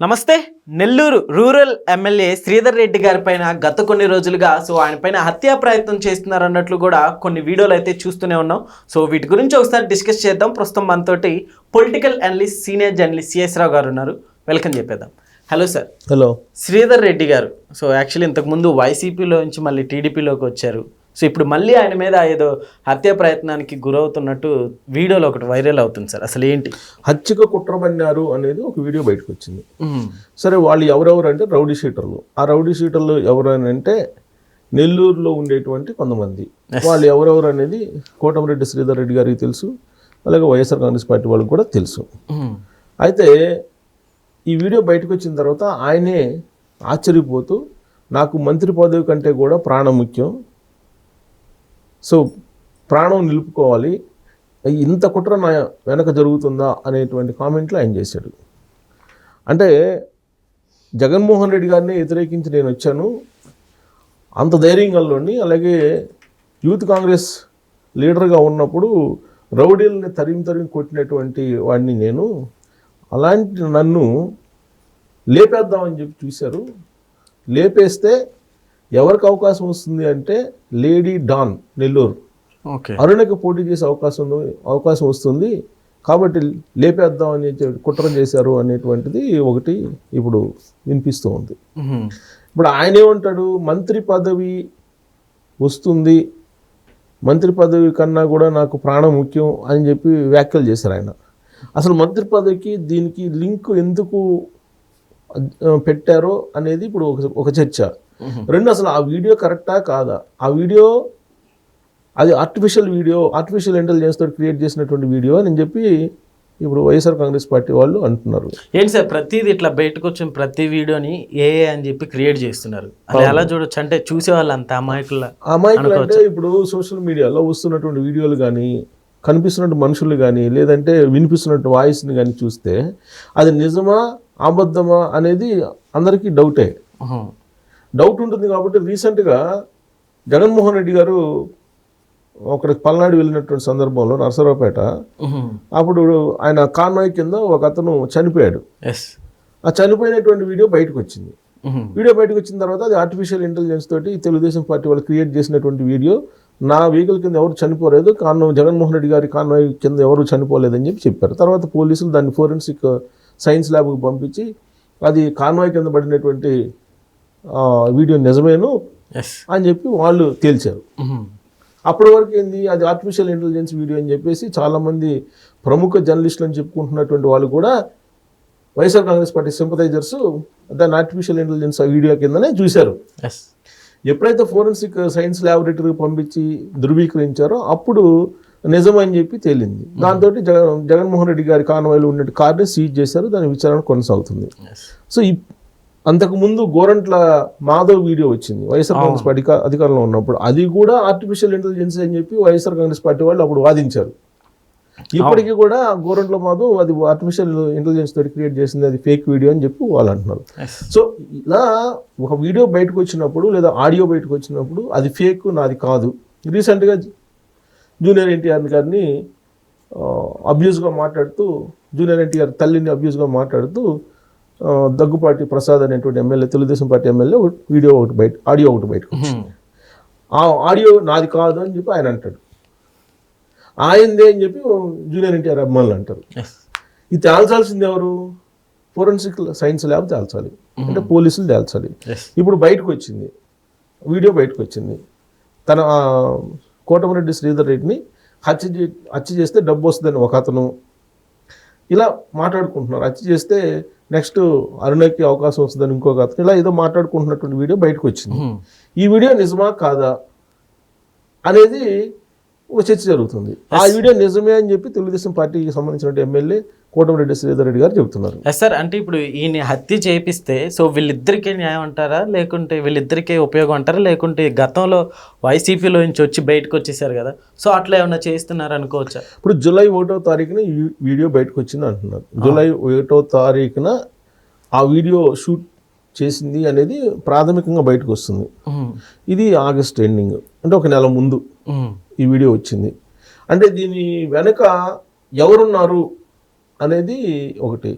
నమస్తే Nellore rural MLA Sridhar Reddy గారి పైన గత కొన్ని రోజులుగా సో ఆయన పైన హత్యా ప్రయత్నం చేస్తున్నారు అన్నట్లు కూడా కొన్ని వీడియోలు అయితే చూస్తూనే ఉన్నాం. సో వీటి గురించి ఒకసారి డిస్కస్ చేద్దాం. ప్రస్తుతం మనతోటి political analyst senior journalist CS Rao గారు ఉన్నారు. వెల్కమ్ చెప్పేద్దాం. Hello sir. Hello. Sridhar Reddy గారు. సో యాక్చువల్లీ ఇంతకుముందు వైసీపీలో నుంచి మళ్ళీ టీడీపీలోకి వచ్చారు. సో ఇప్పుడు మళ్ళీ ఆయన మీద ఏదో హత్యా ప్రయత్నానికి గురవుతున్నట్టు వీడియోలో ఒకటి వైరల్ అవుతుంది సార్. అసలు ఏంటి? హత్యకు కుట్రబన్నారు అనేది ఒక వీడియో బయటకు వచ్చింది. సరే వాళ్ళు ఎవరెవరు అంటే రౌడీ షీటర్లు. ఆ రౌడీ షీటర్లు ఎవరు అని అంటే నెల్లూరులో ఉండేటువంటి కొంతమంది. వాళ్ళు ఎవరెవరు అనేది కోటమిరెడ్డి శ్రీధర్ రెడ్డి గారికి తెలుసు అలాగే వైఎస్ఆర్ కాంగ్రెస్ పార్టీ వాళ్ళకి కూడా తెలుసు. అయితే ఈ వీడియో బయటకు వచ్చిన తర్వాత ఆయనే ఆశ్చర్యపోతూ నాకు మంత్రి పదవి కంటే కూడా ప్రాణం ముఖ్యం సో ప్రాణం నిలుపుకోవాలి. ఇంత కుట్ర నా వెనక జరుగుతుందా అనేటువంటి కామెంట్లు ఆయన చేశాడు. అంటే జగన్మోహన్ రెడ్డి గారిని వ్యతిరేకించి నేను వచ్చాను. అంత ధైర్యం గల్లోని అలాగే యూత్ కాంగ్రెస్ లీడర్గా ఉన్నప్పుడు రౌడీలని తరిమి తరిమి కొట్టినటువంటి వాడిని నేను. అలాంటి నన్ను లేపేద్దామని చెప్పి చూశారు. లేపేస్తే ఎవరికి అవకాశం వస్తుంది అంటే లేడీ డాన్ నెల్లూరు. ఓకే. అరుణకి పోటీ చేసే అవకాశం అవకాశం వస్తుంది. కాబట్టి లేపేద్దాం అని కుట్ర చేశారు అనేటువంటిది ఒకటి ఇప్పుడు వినిపిస్తూ ఉంది. ఇప్పుడు ఆయన ఏమంటాడు? మంత్రి పదవి వస్తుంది. మంత్రి పదవి కన్నా కూడా నాకు ప్రాణం ముఖ్యం అని చెప్పి వ్యాఖ్యలు చేశారు ఆయన. అసలు మంత్రి పదవికి దీనికి లింక్ ఎందుకు పెట్టారో అనేది ఇప్పుడు ఒక చర్చ. రెండు అసలు ఆ వీడియో కరెక్టా కాదా? ఆ వీడియో అది ఆర్టిఫిషియల్ వీడియో ఆర్టిఫిషియల్ ఇంటెలిజెన్స్ తోటి క్రియేట్ చేసినటువంటి వీడియో అని చెప్పి ఇప్పుడు వైఎస్ఆర్ కాంగ్రెస్ పార్టీ వాళ్ళు అంటున్నారు. ఏంటి సార్ ప్రతిది ఇట్లా బయటకు వచ్చిన ప్రతి వీడియోని ఏ అని చెప్పి క్రియేట్ చేస్తున్నారు. అది ఎలా చూడొచ్చు? అంటే చూసే వాళ్ళు అంత అమాయకుల అమాయకులు అంటే ఇప్పుడు సోషల్ మీడియాలో వస్తున్నటువంటి వీడియోలు కానీ కనిపిస్తున్నట్టు మనుషులు కానీ లేదంటే వినిపిస్తున్నట్టు వాయిస్ని కానీ చూస్తే అది నిజమా అబద్ధమా అనేది అందరికీ డౌటే డౌట్ ఉంటుంది కాబట్టి రీసెంట్గా జగన్మోహన్ రెడ్డి గారు ఒకరి పల్నాడు వెళ్ళినటువంటి సందర్భంలో నరసరావుపేట అప్పుడు ఆయన కాన్వాయ్ కింద ఒక అతను చనిపోయాడు. ఆ చనిపోయినటువంటి వీడియో బయటకు వచ్చింది వీడియో బయటకు వచ్చిన తర్వాత అది ఆర్టిఫిషియల్ ఇంటెలిజెన్స్ తోటి తెలుగుదేశం పార్టీ వాళ్ళు క్రియేట్ చేసినటువంటి వీడియో. నా వెహికల్ కింద ఎవరు చనిపోలేదు కాన్వాయ్ జగన్మోహన్ రెడ్డి గారి కాన్వాయ్ కింద ఎవరు చనిపోలేదని చెప్పి చెప్పారు. తర్వాత పోలీసులు దాన్ని ఫోరెన్సిక్ సైన్స్ ల్యాబ్కి పంపించి అది కాన్వాయ్ కింద పడినటువంటి వీడియో నిజమేను అని చెప్పి వాళ్ళు తేల్చారు. అప్పటి వరకు ఏంది? అది ఆర్టిఫిషియల్ ఇంటెలిజెన్స్ వీడియో అని చెప్పేసి చాలామంది ప్రముఖ జర్నలిస్టులు అని చెప్పుకుంటున్నటువంటి వాళ్ళు కూడా వైఎస్ఆర్ కాంగ్రెస్ పార్టీ సింపథైజర్స్ దాన్ని ఆర్టిఫిషియల్ ఇంటెలిజెన్స్ వీడియో కిందనే చూశారు. ఎప్పుడైతే ఫోరెన్సిక్ సైన్స్ ల్యాబొరేటరీకి పంపించి ధృవీకరించారో అప్పుడు నిజమని చెప్పి తేలింది. దాంతో జగన్ జగన్మోహన్ రెడ్డి గారి కాన్వాయిలో ఉన్న కార్ని సీజ్ చేశారు. దాని విచారణ కొనసాగుతుంది. సో అంతకుముందు గోరంట్ల మాధవ్ వీడియో వచ్చింది. వైఎస్ఆర్ కాంగ్రెస్ పార్టీ అధికారంలో ఉన్నప్పుడు అది కూడా ఆర్టిఫిషియల్ ఇంటెలిజెన్స్ అని చెప్పి వైఎస్ఆర్ కాంగ్రెస్ పార్టీ వాళ్ళు అప్పుడు వాదించారు. ఇప్పటికీ కూడా గోరంట్ల మాధవ్ అది ఆర్టిఫిషియల్ ఇంటెలిజెన్స్ తోటి క్రియేట్ చేసింది అది ఫేక్ వీడియో అని చెప్పి వాళ్ళు అంటున్నారు సో ఇలా ఒక వీడియో బయటకు వచ్చినప్పుడు లేదా ఆడియో బయటకు వచ్చినప్పుడు అది ఫేక్ నాది కాదు. రీసెంట్గా జూనియర్ ఎన్టీఆర్ గారిని అబ్యూస్గా మాట్లాడుతూ జూనియర్ ఎన్టీఆర్ తల్లిని అబ్యూస్గా మాట్లాడుతూ దగ్గుపాటి ప్రసాద్ అనేటువంటి ఎమ్మెల్యే తెలుగుదేశం పార్టీ ఎమ్మెల్యే ఒక వీడియో ఒకటి బయట ఆడియో ఒకటి బయటకు. ఆ ఆడియో నాది కాదు అని చెప్పి ఆయన అంటాడు. ఆయనదే అని చెప్పి జూనియర్ ఎన్టీఆర్ అభిమానులు అంటారు. ఇది తేల్చాల్సింది ఎవరు? ఫోరెన్సిక్ సైన్స్ ల్యాబ్ తేల్చాలి. అంటే పోలీసులు తేల్చాలి. ఇప్పుడు బయటకు వచ్చింది. వీడియో బయటకు వచ్చింది. తన కోటమిరెడ్డి శ్రీధర్ రెడ్డిని హత్య హత్య చేస్తే డబ్బు వస్తుందని ఒక అతను ఇలా మాట్లాడుకుంటున్నారు. హత్య చేస్తే నెక్స్ట్ అరుణకి అవకాశం వస్తుందని ఇంకొక అతను ఇలా ఏదో మాట్లాడుకుంటున్నటువంటి వీడియో బయటకు వచ్చింది. ఈ వీడియో నిజమా కాదా అనేది ఒక చర్చ జరుగుతుంది. ఆ వీడియో నిజమే అని చెప్పి తెలుగుదేశం పార్టీకి సంబంధించిన ఎమ్మెల్యే కోటమిరెడ్డి శ్రీధర్ రెడ్డి గారు చెబుతున్నారు. ఎస్ సార్ అంటే ఇప్పుడు ఈయన హత్య చేపిస్తే సో వీళ్ళిద్దరికీ న్యాయం అంటారా? లేకుంటే వీళ్ళిద్దరికీ ఉపయోగం అంటారా? లేకుంటే గతంలో వైసీపీలో నుంచి వచ్చి బయటకు వచ్చేసారు కదా. సో అట్లా ఏమన్నా చేస్తున్నారు అనుకోవచ్చా? ఇప్పుడు జూలై ఒకటో తారీఖున ఈ వీడియో బయటకు వచ్చింది అంటున్నారు. జూలై ఒకటో తారీఖున ఆ వీడియో షూట్ చేసింది అనేది ప్రాథమికంగా బయటకు వస్తుంది. ఇది ఆగస్ట్ ఎండింగ్ అంటే ఒక నెల ముందు ఈ వీడియో వచ్చింది. అంటే దీని వెనక ఎవరున్నారు? అనేది ఒకటి.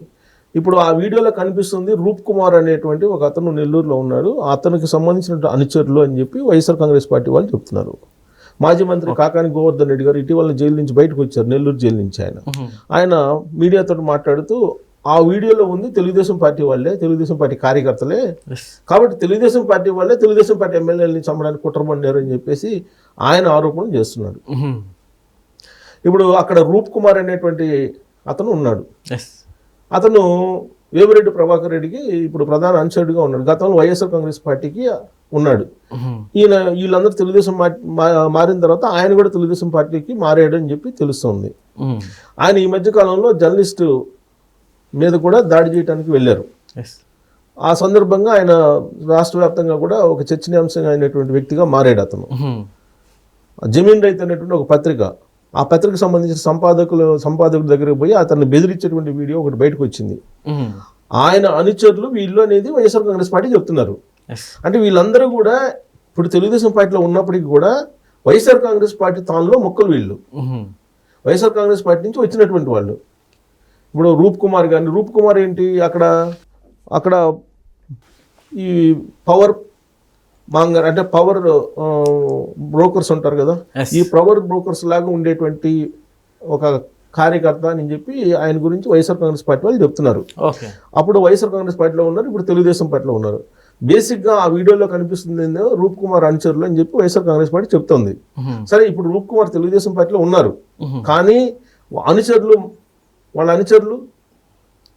ఇప్పుడు ఆ వీడియోలో కనిపిస్తుంది రూప్ కుమార్ అనేటువంటి ఒక అతను నెల్లూరులో ఉన్నాడు. అతనికి సంబంధించిన అనుచరులు అని చెప్పి వైఎస్ఆర్ కాంగ్రెస్ పార్టీ వాళ్ళు చెప్తున్నారు. మాజీ మంత్రి కాకాని గోవర్ధన్ రెడ్డి గారు ఇటీవల జైలు నుంచి బయటకు వచ్చారు నెల్లూరు జైలు నుంచి ఆయన. ఆయన మీడియాతో మాట్లాడుతూ ఆ వీడియోలో ఉంది తెలుగుదేశం పార్టీ వాళ్ళే తెలుగుదేశం పార్టీ కార్యకర్తలే. కాబట్టి తెలుగుదేశం పార్టీ వాళ్ళే తెలుగుదేశం పార్టీ ఎమ్మెల్యేలని చంపడానికి కుట్రపడినారు అని చెప్పేసి ఆయన ఆరోపణ చేస్తున్నాడు ఇప్పుడు అక్కడ రూప్ కుమార్ అనేటువంటి అతను ఉన్నాడు. అతను వేమిరెడ్డి ప్రభాకర్ రెడ్డికి ఇప్పుడు ప్రధాన అనుచరుడిగా ఉన్నాడు. గతంలో వైఎస్ఆర్ కాంగ్రెస్ పార్టీకి ఉన్నాడు. ఈయన వీళ్ళందరూ తెలుగుదేశం మారిన తర్వాత ఆయన కూడా తెలుగుదేశం పార్టీకి మారాడు అని చెప్పి తెలుస్తుంది. ఆయన ఈ మధ్య కాలంలో జర్నలిస్టు మీద కూడా దాడి చేయడానికి వెళ్ళారు. ఆ సందర్భంగా ఆయన రాష్ట్ర వ్యాప్తంగా కూడా ఒక చర్చనీయాంశంగా అయినటువంటి వ్యక్తిగా మారాడు అతను. జమీన్ రైతు అనేటువంటి ఒక పత్రిక ఆ పత్రికకు సంబంధించిన సంపాదకులు సంపాదకుల దగ్గరికి పోయి అతన్ని బెదిరించేటువంటి వీడియో ఒకటి బయటకు వచ్చింది. ఆయన అనుచరులు వీళ్ళు అనేది వైఎస్ఆర్ కాంగ్రెస్ పార్టీ చెప్తున్నారు. అంటే వీళ్ళందరూ కూడా ఇప్పుడు తెలుగుదేశం పార్టీలో ఉన్నప్పటికీ కూడా వైఎస్ఆర్ కాంగ్రెస్ పార్టీ తానులో మొక్కలు వీళ్ళు. వైఎస్ఆర్ కాంగ్రెస్ పార్టీ నుంచి వచ్చినటువంటి వాళ్ళు. ఇప్పుడు రూప్ కుమార్ కానీ రూప్ కుమార్ ఏంటి అక్కడ? అక్కడ ఈ పవర్ మాంగర్ అంటే పవర్ బ్రోకర్స్ ఉంటారు కదా. ఈ పవర్ బ్రోకర్స్ లాగా ఉండేటువంటి ఒక కార్యకర్త అని చెప్పి ఆయన గురించి వైఎస్ఆర్ కాంగ్రెస్ పార్టీ వాళ్ళు చెప్తున్నారు. అప్పుడు వైఎస్ఆర్ కాంగ్రెస్ పార్టీలో ఉన్నారు ఇప్పుడు తెలుగుదేశం పార్టీలో ఉన్నారు. బేసిక్గా ఆ వీడియోలో కనిపిస్తుంది ఏందో రూప్ కుమార్ అనుచరులు అని చెప్పి వైఎస్ఆర్ కాంగ్రెస్ పార్టీ చెప్తోంది. సరే ఇప్పుడు రూప్ కుమార్ తెలుగుదేశం పార్టీలో ఉన్నారు. కానీ అనుచరులు వాళ్ళ అనుచరులు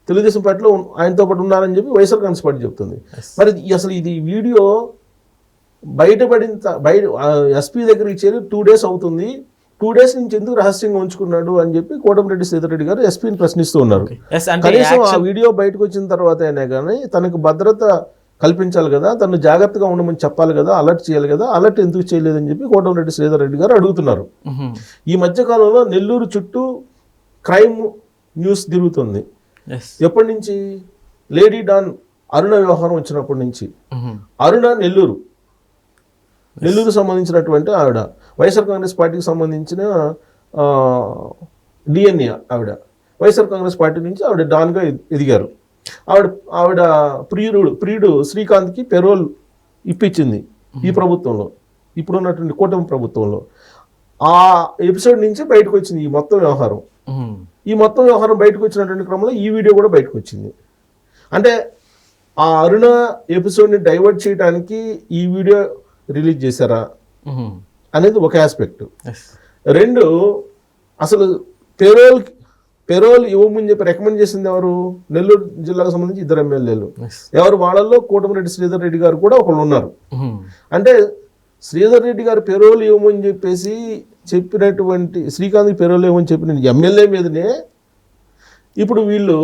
తెలుగుదేశం పార్టీలో ఆయనతో పాటు ఉన్నారని చెప్పి వైఎస్ఆర్ కాంగ్రెస్ పార్టీ చెప్తుంది. మరి అసలు ఇది వీడియో బయటపడిన బయట ఎస్పీ దగ్గరికి చేరి టూ డేస్ అవుతుంది. టూ డేస్ నుంచి ఎందుకు రహస్యంగా ఉంచుకున్నాడు అని చెప్పి కోటమిరెడ్డి సీతారెడ్డి గారు ఎస్పీని ప్రశ్నిస్తూ ఉన్నారు. కనీసం ఆ వీడియో బయటకు వచ్చిన తర్వాత అయినా కానీ తనకు భద్రత కల్పించాలి కదా తను జాగ్రత్తగా ఉండమని చెప్పాలి కదా అలర్ట్ చేయాలి కదా అలర్ట్ ఎందుకు చేయలేదని చెప్పి కోటమిరెడ్డి శ్రీధర్ రెడ్డి గారు అడుగుతున్నారు. ఈ మధ్య కాలంలో నెల్లూరు చుట్టూ క్రైమ్ న్యూస్ తిరుగుతుంది. ఎప్పటి నుంచి? లేడీ డాన్ అరుణ వ్యవహారం వచ్చినప్పటి నుంచి. అరుణ నెల్లూరు. నెల్లూరు సంబంధించినటువంటి ఆవిడ. వైఎస్ఆర్ కాంగ్రెస్ పార్టీకి సంబంధించిన డిఎన్ఏ ఆవిడ. వైఎస్ఆర్ కాంగ్రెస్ పార్టీ నుంచి ఆవిడ డాన్గా ఎది- ఎదిగారు. ఆవిడ ఆవిడ ప్రియుడు ప్రియుడు శ్రీకాంత్కి పెరోల్ ఇప్పించింది ఈ ప్రభుత్వంలో. ఇప్పుడున్నటువంటి కూటమి ప్రభుత్వంలో. ఆ ఎపిసోడ్ నుంచి బయటకు వచ్చింది ఈ మొత్తం వ్యవహారం. ఈ మొత్తం వ్యవహారం బయటకు వచ్చినటువంటి క్రమంలో ఈ వీడియో కూడా బయటకు వచ్చింది. అంటే ఆ అరుణ ఎపిసోడ్ని డైవర్ట్ చేయడానికి ఈ వీడియో రిలీజ్ చేశారా? అనేది ఒక ఆస్పెక్ట్ రెండు అసలు పెరోల్ పెరోల్ ఇవ్వమని చెప్పి రికమెండ్ చేసింది ఎవరు? నెల్లూరు జిల్లాకు సంబంధించి ఇద్దరు ఎమ్మెల్యేలు. ఎవరు వాళ్ళల్లో కోటమిరెడ్డి శ్రీధర్ రెడ్డి గారు కూడా ఒకళ్ళు ఉన్నారు. అంటే శ్రీధర్ రెడ్డి గారు పెరోల్ ఇవ్వమని చెప్పేసి చెప్పినటువంటి శ్రీకాంత్ పెరోల్ ఇవ్వమని చెప్పిన ఎమ్మెల్యే మీదనే ఇప్పుడు వీళ్ళు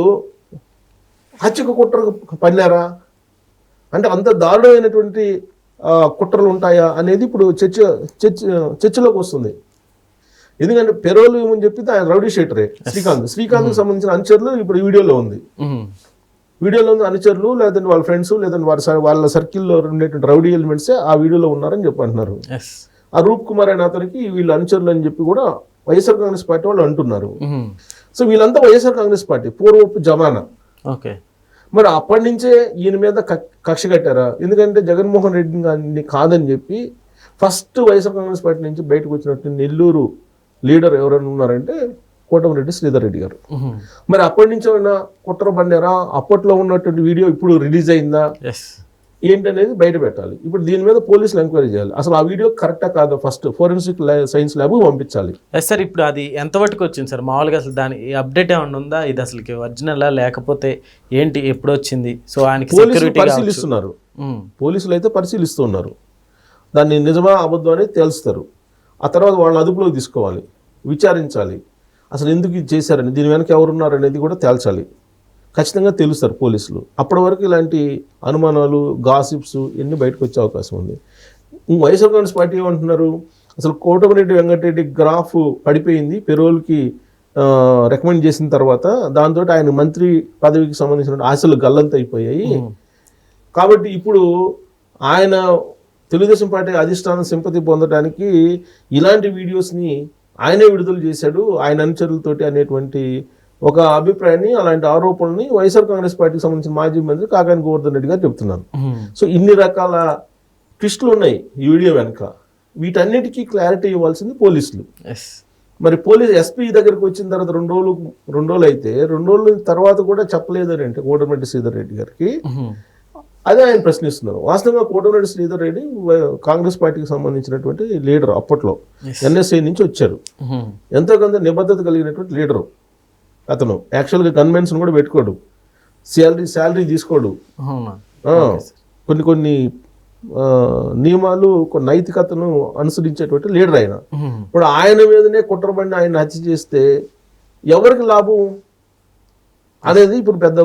హత్యకు కుట్రకు పన్నారా అంటే అంత దారుణమైనటువంటి కుట్రలు ఉంటాయా అనేది ఇప్పుడు చర్చ చర్చ చర్చలోకి వస్తుంది. ఎందుకంటే పెరోల్ ఇవ్వమని చెప్పి ఆయన రౌడీ షీటరే శ్రీకాంత్. శ్రీకాంత్కి సంబంధించిన అనుచరులు ఇప్పుడు వీడియోలో ఉంది. వీడియోలో ఉన్న అనుచరులు లేదంటే వాళ్ళ ఫ్రెండ్స్ లేదంటే వాళ్ళ సర్- వాళ్ళ సర్కిల్లో ఉండేటువంటి రౌడీ ఎలిమెంట్సే ఆ వీడియోలో ఉన్నారని చెప్పి అంటున్నారు. ఆ రూప్ కుమార్ అనే అతనికి వీళ్ళు అనుచరులు అని చెప్పి కూడా వైఎస్ఆర్ కాంగ్రెస్ పార్టీ వాళ్ళు అంటున్నారు. సో వీళ్ళంతా వైఎస్ఆర్ కాంగ్రెస్ పార్టీ పూర్వపు జమానా. ఓకే మరి అప్పటి నుంచే ఈయన మీద కక్ష కట్టారా? ఎందుకంటే జగన్మోహన్ రెడ్డి గారిని కాదని చెప్పి ఫస్ట్ వైఎస్ఆర్ కాంగ్రెస్ పార్టీ నుంచి బయటకు వచ్చినట్టు నెల్లూరు లీడర్ ఎవరైనా ఉన్నారంటే కోటమిరెడ్డి శ్రీధర్ రెడ్డి గారు. మరి అప్పటి నుంచి ఏమైనా కుట్ర పన్నారా అప్పట్లో ఉన్నటువంటి వీడియో ఇప్పుడు రిలీజ్ అయిందా? ఏంటనేది బయట పెట్టాలి. ఇప్పుడు దీని మీద పోలీసులు ఎంక్వైరీ చేయాలి. అసలు ఆ వీడియో కరెక్టా కాదా ఫస్ట్? ఫోరెన్సిక్ సైన్స్ ల్యాబ్ పంపించాలి. సార్ ఇప్పుడు అది ఎంతవరకు వచ్చింది సార్? మామూలుగా అసలు దాని అప్డేట్ ఏమన్నా ఉందా? ఇది అసలుకి ఒరిజినల్ లేకపోతే ఏంటి? ఎప్పుడు వచ్చింది? సో ఆయనకి పోలీసులు పరిశీలిస్తున్నారు. పోలీసులు అయితే పరిశీలిస్తున్నారు. దాన్ని నిజమా అబద్ధం అనేది తేల్స్తారు. ఆ తర్వాత వాళ్ళని అదుపులోకి తీసుకోవాలి. విచారించాలి. అసలు ఎందుకు ఇది చేశారని దీని వెనక ఎవరున్నారు అనేది కూడా తేల్చాలి. ఖచ్చితంగా తెలుస్తారు పోలీసులు. అప్పటి వరకు ఇలాంటి అనుమానాలు గాసిప్స్ ఇవన్నీ బయటకు వచ్చే అవకాశం ఉంది. వైఎస్ఆర్ కాంగ్రెస్ పార్టీ ఏమంటున్నారు? అసలు కోటమిరెడ్డి వెంకటరెడ్డి గ్రాఫ్ పడిపోయింది. పెరోల్కి రికమెండ్ చేసిన తర్వాత దాంతో ఆయన మంత్రి పదవికి సంబంధించిన ఆశలు గల్లంత అయిపోయాయి. కాబట్టి ఇప్పుడు ఆయన తెలుగుదేశం పార్టీ అధిష్టానం సింపతి పొందడానికి ఇలాంటి వీడియోస్ని ఆయనే విడుదల చేశాడు. ఆయన అనుచరులతోటి అనేటువంటి ఒక అభిప్రాయాన్ని అలాంటి ఆరోపణల్ని వైఎస్ఆర్ కాంగ్రెస్ పార్టీకి సంబంధించిన మాజీ మంత్రి కాకాని గోవర్ధన్ రెడ్డి గారు చెప్తున్నారు. సో ఇన్ని రకాల ట్విస్టులు ఉన్నాయి ఈ వీడియో వెనక. వీటన్నిటికీ క్లారిటీ ఇవ్వాల్సింది పోలీసులు. మరి పోలీస్ ఎస్పీ దగ్గరికి వచ్చిన తర్వాత రెండు రోజులు రెండు రోజులు అయితే రెండు రోజుల తర్వాత కూడా చెప్పలేదు అని అంటే కోటమిరెడ్డి శ్రీధర్ రెడ్డి గారికి. అదే ఆయన ప్రశ్నిస్తున్నారు. వాస్తవంగా కోటమిరెడ్డి శ్రీధర్ రెడ్డి కాంగ్రెస్ పార్టీకి సంబంధించినటువంటి లీడర్ అప్పట్లో. ఎన్ఎస్ఐ నుంచి వచ్చారు. ఎంతో కొంత నిబద్ధత కలిగినటువంటి లీడరు. అతను. యాక్చువల్గా కన్వెన్షన్ కూడా పెట్టుకోడు. శాలరీ శాలరీ తీసుకోడు. కొన్ని కొన్ని నియమాలు కొన్ని నైతికతను అనుసరించేటువంటి లీడర్ ఆయన. ఇప్పుడు ఆయన మీదనే కుట్రబండి ఆయన హత్య చేస్తే ఎవరికి లాభం? అనేది ఇప్పుడు పెద్ద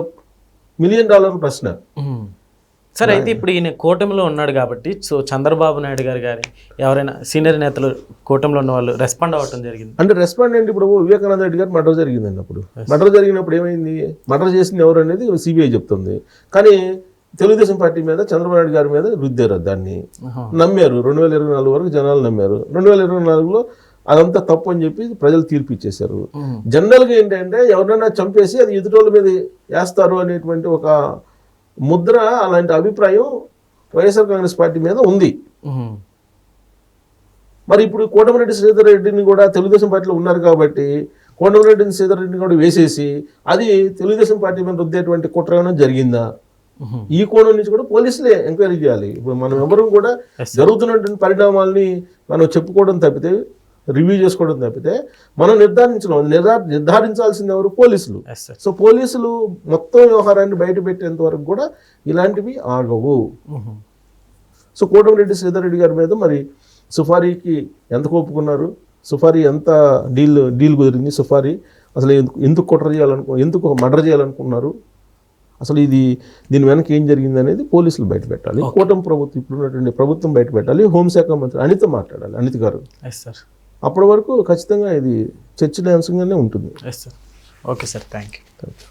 మిలియన్ డాలర్ ప్రశ్న. సరే అయితే ఇప్పుడు ఈయన కూటమిలో ఉన్నాడు కాబట్టి సో చంద్రబాబు నాయుడు గారు గారి ఎవరైనా సీనియర్ నేతలు కూటమిలో ఉన్న వాళ్ళు రెస్పాండ్ అవ్వటం జరిగింది. అంటే రెస్పాండెంట్ ఇప్పుడు వివేకానంద రెడ్డి గారు మర్డర్ జరిగిందండి అప్పుడు. మర్డర్ జరిగినప్పుడు ఏమైంది? మర్డర్ చేసింది ఎవరు అనేది సిబిఐ చెప్తుంది. కానీ తెలుగుదేశం పార్టీ మీద చంద్రబాబు నాయుడు గారి మీద రుద్దారు దాన్ని. నమ్మారు. రెండు వేల ఇరవై నాలుగు వరకు జనాలు నమ్మారు. రెండు వేల ఇరవై నాలుగులో అదంతా తప్పు అని చెప్పి ప్రజలు తీర్పు ఇచ్చేశారు. జనరల్గా ఏంటంటే ఎవరినైనా చంపేసి అది ఎదుటోళ్ళ మీద వేస్తారు అనేటువంటి ఒక ముద్ర అలాంటి అభిప్రాయం వైఎస్ఆర్ కాంగ్రెస్ పార్టీ మీద ఉంది. మరి ఇప్పుడు కోటమిరెడ్డి శ్రీధర్ రెడ్డిని కూడా తెలుగుదేశం పార్టీలో ఉన్నారు కాబట్టి కోటమిరెడ్డి శ్రీధర్ రెడ్డిని కూడా వేసేసి అది తెలుగుదేశం పార్టీ మీద రుద్దేటువంటి కుట్ర ఏమైనా జరిగిందా. ఈ కోణం నుంచి కూడా పోలీసులే ఎంక్వైరీ చేయాలి ఇప్పుడు మనం ఎవరు కూడా. జరుగుతున్నటువంటి పరిణామాల్ని మనం చెప్పుకోవడం తప్పితే రివ్యూ చేసుకోవడం తప్పితే మనం నిర్ధారించడం నిర్ధారించాల్సింది ఎవరు? పోలీసులు. సో పోలీసులు మొత్తం వ్యవహారాన్ని బయట పెట్టేంత వరకు కూడా ఇలాంటివి ఆగవు. సో కోటమిరెడ్డి శ్రీధర్ రెడ్డి గారి మీద మరి సుఫారీకి ఎంత ఒప్పుకున్నారు సుఫారీ ఎంత డీల్ డీల్ కుదిరింది? సుఫారీ అసలు ఎందుకు ఎందుకు కుట్ర చేయాలనుకు ఎందుకు మర్డర్ చేయాలనుకున్నారు? అసలు ఇది దీని వెనక ఏం జరిగింది అనేది పోలీసులు బయట పెట్టాలి. కూటమి ప్రభుత్వం ఇప్పుడు ఉన్నటువంటి ప్రభుత్వం బయట పెట్టాలి. హోంశాఖ మంత్రి అనిత మాట్లాడాలి. అనిత గారు. ఎస్ సార్ అప్పటి వరకు ఖచ్చితంగా ఇది చర్చనీయాంశంగానే ఉంటుంది. Yes sir okay sir thank you